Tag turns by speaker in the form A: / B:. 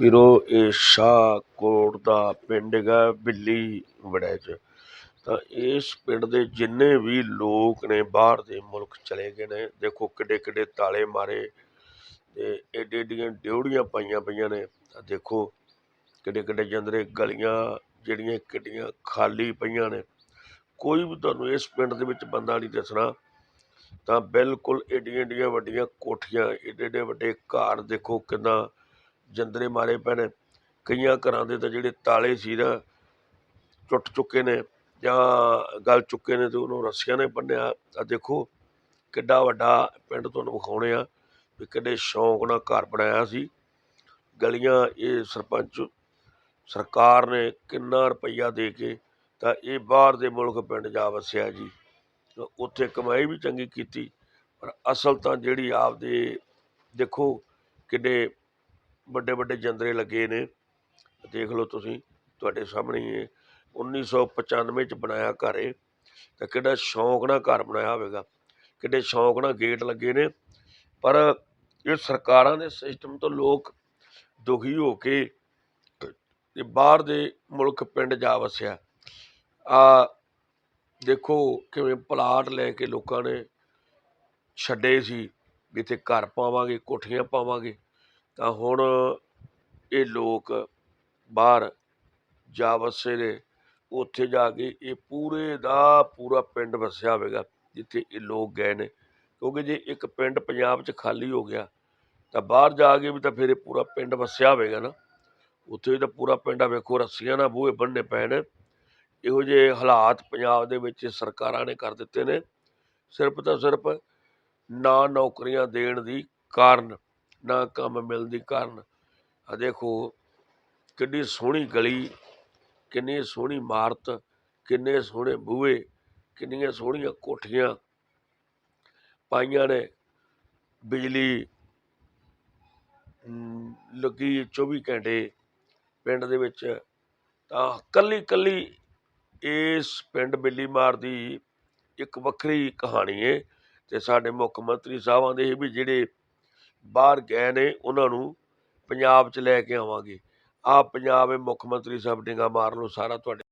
A: ਵੀਰੋ, ਇਹ ਸ਼ਾਹਕੋਟ ਦਾ ਪਿੰਡ ਹੈਗਾ ਬਿੱਲੀ ਵੜੈ ਚ। ਤਾਂ ਇਸ ਪਿੰਡ ਦੇ ਜਿੰਨੇ ਵੀ ਲੋਕ ਨੇ, ਬਾਹਰ ਦੇ ਮੁਲਕ ਚਲੇ ਗਏ ਨੇ। ਦੇਖੋ ਕਿੱਡੇ ਕਿੱਡੇ ਤਾਲੇ ਮਾਰੇ ਤੇ ਏਡੇ ਏਡੀਆਂ ਡਿਉੜੀਆਂ ਪਾਈਆਂ ਪਈਆਂ ਨੇ। ਤਾਂ ਦੇਖੋ ਕਿੱਡੇ ਕਿੱਡੇ ਜੰਦਰੇ ਗਲੀਆਂ ਜਿਹੜੀਆਂ ਕਿੱਡੀਆਂ ਖਾਲੀ ਪਈਆਂ ਨੇ। ਕੋਈ ਵੀ ਤੁਹਾਨੂੰ ਇਸ ਪਿੰਡ ਦੇ ਵਿੱਚ ਬੰਦਾ ਨਹੀਂ ਦੱਸਣਾ। ਤਾਂ ਬਿਲਕੁਲ ਏਡੀਆਂ ਏਡੀਆਂ ਵੱਡੀਆਂ ਕੋਠੀਆਂ, ਏਡੇ ਏਡੇ ਵੱਡੇ ਘਰ ਦੇਖੋ ਕਿੰਨਾ ਜੰਦਰੇ ਮਾਰੇ ਪਏ ਨੇ। ਕਈਆਂ ਘਰਾਂ ਦੇ ਤਾਂ ਜਿਹੜੇ ਤਾਲੇ ਸੀ ਨਾ ਟੁੱਟ ਚੁੱਕੇ ਨੇ ਜਾਂ ਗਲ ਚੁੱਕੇ ਨੇ ਅਤੇ ਉਹਨੂੰ ਰੱਸੀਆਂ ਨੇ ਬੰਨਿਆ ਆ ਦੇਖੋ ਕਿੱਡਾ ਵੱਡਾ ਪਿੰਡ ਤੁਹਾਨੂੰ ਵਿਖਾਉਣੇ ਆ ਵੀ ਕਿੱਡੇ ਸ਼ੌਂਕ ਨਾਲ ਘਰ ਬਣਾਇਆ ਸੀ। ਗਲੀਆਂ ਇਹ ਸਰਪੰਚ, ਸਰਕਾਰ ਨੇ ਕਿੰਨਾ ਰੁਪਈਆ ਦੇ ਕੇ ਤਾਂ ਇਹ ਬਾਹਰ ਦੇ ਮੁਲਕ ਪਿੰਡ ਜਾ ਵਸਿਆ ਜੀ। ਉੱਥੇ ਕਮਾਈ ਵੀ ਚੰਗੀ ਕੀਤੀ, ਪਰ ਅਸਲ ਤਾਂ ਜਿਹੜੀ ਆਪਦੇ ਦੇਖੋ ਕਿੱਡੇ ਵੱਡੇ ਵੱਡੇ ਜੰਦਰੇ ਲੱਗੇ ਨੇ। ਦੇਖ ਲਓ ਤੁਸੀਂ, ਤੁਹਾਡੇ ਸਾਹਮਣੇ ਹੀ ਇਹ 1995 ਚ ਬਣਾਇਆ ਘਰ ਇਹ। ਤਾਂ ਕਿੱਡਾ ਸ਼ੌਂਕ ਨਾਲ ਘਰ ਬਣਾਇਆ ਹੋਵੇਗਾ। ਕਿੱਡੇ ਸ਼ੌਂਕ ਨਾਲ ਗੇਟ ਲੱਗੇ ਨੇ। ਪਰ ਇਹ ਸਰਕਾਰਾਂ ਦੇ ਸਿਸਟਮ ਤੋਂ ਲੋਕ ਦੁਖੀ ਹੋ ਕੇ ਇਹ ਬਾਹਰ ਦੇ ਮੁਲਕ ਪਿੰਡ ਜਾ ਵਸਿਆ। ਆ ਦੇਖੋ ਕਿਵੇਂ ਪਲਾਟ ਲੈ ਕੇ ਲੋਕਾਂ ਨੇ ਛੱਡੇ ਸੀ, ਵੀ ਇੱਥੇ ਘਰ ਪਾਵਾਂਗੇ, ਕੋਠੀਆਂ ਪਾਵਾਂਗੇ। ਤਾਂ ਹੁਣ ਇਹ ਲੋਕ ਬਾਹਰ ਜਾ ਵਸੇ ਨੇ, ਉੱਥੇ ਜਾ ਕੇ ਇਹ ਪੂਰੇ ਦਾ ਪੂਰਾ ਪਿੰਡ ਵਸਿਆ ਹੋਵੇਗਾ, ਜਿੱਥੇ ਇਹ ਲੋਕ ਗਏ ਨੇ। ਕਿਉਂਕਿ ਜੇ ਇੱਕ ਪਿੰਡ ਪੰਜਾਬ 'ਚ ਖਾਲੀ ਹੋ ਗਿਆ, ਤਾਂ ਬਾਹਰ ਜਾ ਕੇ ਵੀ ਤਾਂ ਫਿਰ ਇਹ ਪੂਰਾ ਪਿੰਡ ਵਸਿਆ ਹੋਵੇਗਾ ਨਾ। ਉੱਥੇ ਵੀ ਤਾਂ ਪੂਰਾ ਪਿੰਡ ਆ, ਵੇਖੋ ਰੱਸੀਆਂ ਨਾਲ ਬੂਹੇ ਬੰਨੇ ਪਏ ਨੇ। ਇਹੋ ਜਿਹੇ ਹਾਲਾਤ ਪੰਜਾਬ ਦੇ ਵਿੱਚ ਸਰਕਾਰਾਂ ਨੇ ਕਰ ਦਿੱਤੇ ਨੇ। ਸਿਰਫ ਤਾਂ ਸਿਰਫ ਨਾ ਨੌਕਰੀਆਂ ਦੇਣ ਦੀ ਕਾਰਨ ਨਾ ਕੰਮ ਮਿਲਣ ਦੀ ਕਾਰਨ। ਆ ਦੇਖੋ, ਕਿੰਨੀ ਸੋਹਣੀ ਗਲੀ, ਕਿੰਨੀ ਸੋਹਣੀ ਇਮਾਰਤ, ਕਿੰਨੇ ਸੋਹਣੇ ਬੂਹੇ, ਕਿੰਨੀਆਂ ਸੋਹਣੀਆਂ ਕੋਠੀਆਂ, ਪਾਈਆਂ ਨੇ ਬਿਜਲੀ ਲੱਗੀ 24 ਘੰਟੇ ਪਿੰਡ ਦੇ ਵਿੱਚ। ਤਾਂ ਕੱਲੀ ਕੱਲੀ ਇਸ ਪਿੰਡ ਬਿੱਲੀ ਮਾਰ ਦੀ ਇੱਕ ਵੱਖਰੀ ਕਹਾਣੀ ਏ ਤੇ ਸਾਡੇ ਮੁੱਖ ਮੰਤਰੀ ਸਾਹਿਬਾਂ ਦੇ ਵੀ ਜਿਹੜੇ ਬਾਹਰ ਗਏ ਨੇ, ਉਹਨਾਂ ਨੂੰ ਪੰਜਾਬ 'ਚ ਲੈ ਕੇ ਆਵਾਂਗੇ। ਆ ਪੰਜਾਬ ਦੇ ਮੁੱਖ ਮੰਤਰੀ ਸਾਹਿਬ ਡਿੰਗਾ ਮਾਰ ਲਓ, ਸਾਰਾ ਤੁਹਾਡੇ